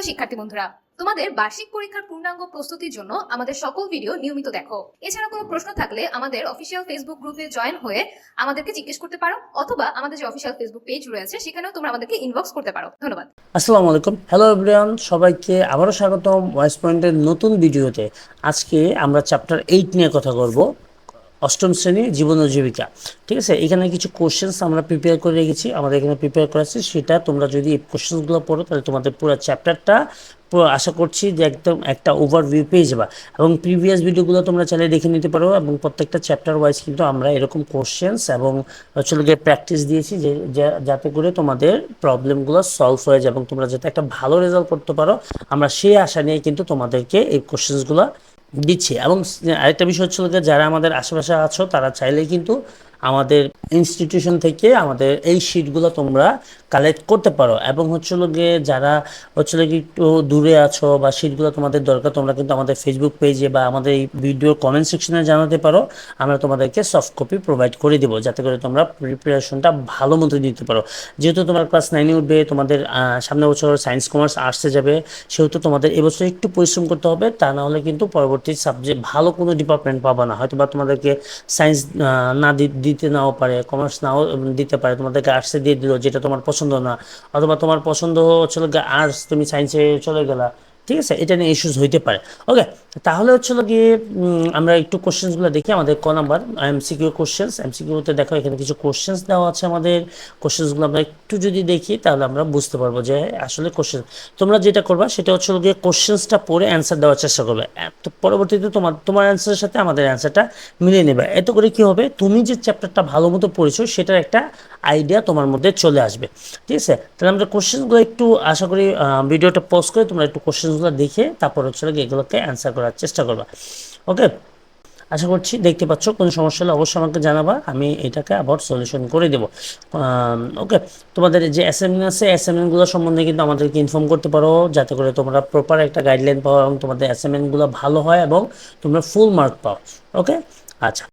প্রিয় শিক্ষার্থী বন্ধুরা, তোমাদের বার্ষিক পরীক্ষার পূর্ণাঙ্গ প্রস্তুতির জন্য আমাদের সকল ভিডিও নিয়মিত দেখো। এছাড়া কোনো প্রশ্ন থাকলে আমাদের অফিসিয়াল ফেসবুক গ্রুপে জয়েন হয়ে আমাদেরকে জিজ্ঞেস করতে পারো, অথবা আমাদের যে অফিসিয়াল ফেসবুক পেজ রয়েছে, সেখানেও তোমরা আমাদেরকে ইনবক্স করতে পারো। ধন্যবাদ। আসসালামু আলাইকুম। হ্যালো এভরিওয়ান সবাইকে আবারও স্বাগতম। ভয়েস পয়েন্টের নতুন ভিডিওতে আজকে আমরা চ্যাপ্টার এইট নিয়ে কথা বলব। অষ্টম শ্রেণি জীবন ও জীবিকা ঠিক আছে? এখানে কিছু কোশ্চেন্স আমরা প্রিপেয়ার করে রেখেছি। আমাদের এখানে প্রিপেয়ার করা আছে। সেটা তোমরা যদি এই কোশ্চেন্সগুলো পড়ো, তাহলে তোমাদের পুরো চ্যাপ্টারটা আশা করছি যে একদম একটা ওভারভিউ পেয়ে যাবা। এবং প্রিভিয়াস ভিডিওগুলো তোমরা চাইলে দেখে নিতে পারো এবং প্রত্যেকটা চ্যাপ্টার ওয়াইজ কিন্তু আমরা এরকম কোশ্চেন্স এবং হচ্ছে গিয়ে প্র্যাকটিস দিয়েছি যে, যা- যাতে করে তোমাদের প্রবলেমগুলো সলভ হয়ে যায় এবং তোমরা যাতে একটা ভালো রেজাল্ট করতে পারো। আমরা সেই আশা নিয়ে কিন্তু তোমাদেরকে এই কোশ্চেন্সগুলো দিচ্ছি। এবং আরেকটা বিষয় হচ্ছিল যে যারা আমাদের আশেপাশে আছো তারা চাইলেই কিন্তু আমাদের ইনস্টিটিউশন থেকে আমাদের এই শিটগুলো তোমরা কালেক্ট করতে পারো। এবং হচ্ছে গিয়ে যারা হচ্ছে গিয়ে একটু দূরে আছো বা শিটগুলো তোমাদের দরকার তোমরা কিন্তু আমাদের ফেসবুক পেজে বা আমাদের এই ভিডিওর কমেন্ট সেকশনে জানাতে পারো। আমরা তোমাদেরকে সফট কপি প্রোভাইড করে দেবো যাতে করে তোমরা প্রিপারেশনটা ভালো মতো দিতে পারো। যেহেতু তোমার ক্লাস নাইনে উঠবে তোমাদের আহ, সামনের বছর সায়েন্স কমার্স আর্টসে যাবে সেহেতু তোমাদের এবছর একটু পরিশ্রম করতে হবে তা না হলে কিন্তু পরবর্তী সাবজেক্ট ভালো কোনো ডিপার্টমেন্ট পাবা না। হয়তো বা তোমাদেরকে সায়েন্স না দিতে নাও পারে কমার্স নাও দিতে পারে। তোমাদেরকে আর্টসে দিয়ে দিল, যেটা তোমার পছন্দ না। অথবা তোমার পছন্দ হচ্ছিল আর্টস তুমি সায়েন্সে চলে গেলা। ঠিক আছে? এটা নিয়ে ইস্যুস হইতে পারে। ওকে তাহলে হচ্ছিল গিয়ে আমরা একটু কোশ্চেন্সগুলো দেখি। আমাদের ক নাম্বার এমসিকিউ কোশ্চেন্স এমসিকিউতে দেখো, এখানে কিছু কোশ্চেন্স দেওয়া আছে আমাদের। কোশ্চেন্সগুলো আমরা একটু যদি দেখি, তাহলে আমরা বুঝতে পারব যে আসলে কোশ্চেন তোমরা যেটা করবা, সেটা হচ্ছে গিয়ে কোশ্চেন্সটা পড়ে অ্যান্সার দেওয়ার চেষ্টা করবে। তো পরবর্তীতে তোমার তোমার অ্যান্সারের সাথে আমাদের অ্যান্সারটা মিলিয়ে নেবে। এত করে কি হবে? তুমি যে চ্যাপ্টারটা ভালো মতো পড়েছো, সেটার একটা আইডিয়া তোমার মধ্যে চলে আসবে। ঠিক আছে? তাহলে আমরা কোশ্চেন্সগুলো একটু আশা করি ভিডিওটা পজ করে তোমরা একটু কোশ্চেন্সগুলো দেখে তারপর হচ্ছে এগুলোকে অ্যান্সার করার চেষ্টা করবা। ওকে আশা করছি দেখতে পাচ্ছ, কোনো সমস্যা হলে অবশ্যই আমাকে জানাবা, আমি এটাকে আবার সলিউশন করে দেবো। ওকে তোমাদের যে অ্যাসাইনমেন্ট আছে অ্যাসাইনমেন্টগুলো সম্বন্ধে কিন্তু আমাদেরকে ইনফর্ম করতে পারো, যাতে করে তোমরা প্রপার একটা গাইডলাইন পাও এবং তোমাদের অ্যাসাইনমেন্টগুলো ভালো হয় এবং তোমরা ফুল মার্ক পাও। ওকে আচ্ছা।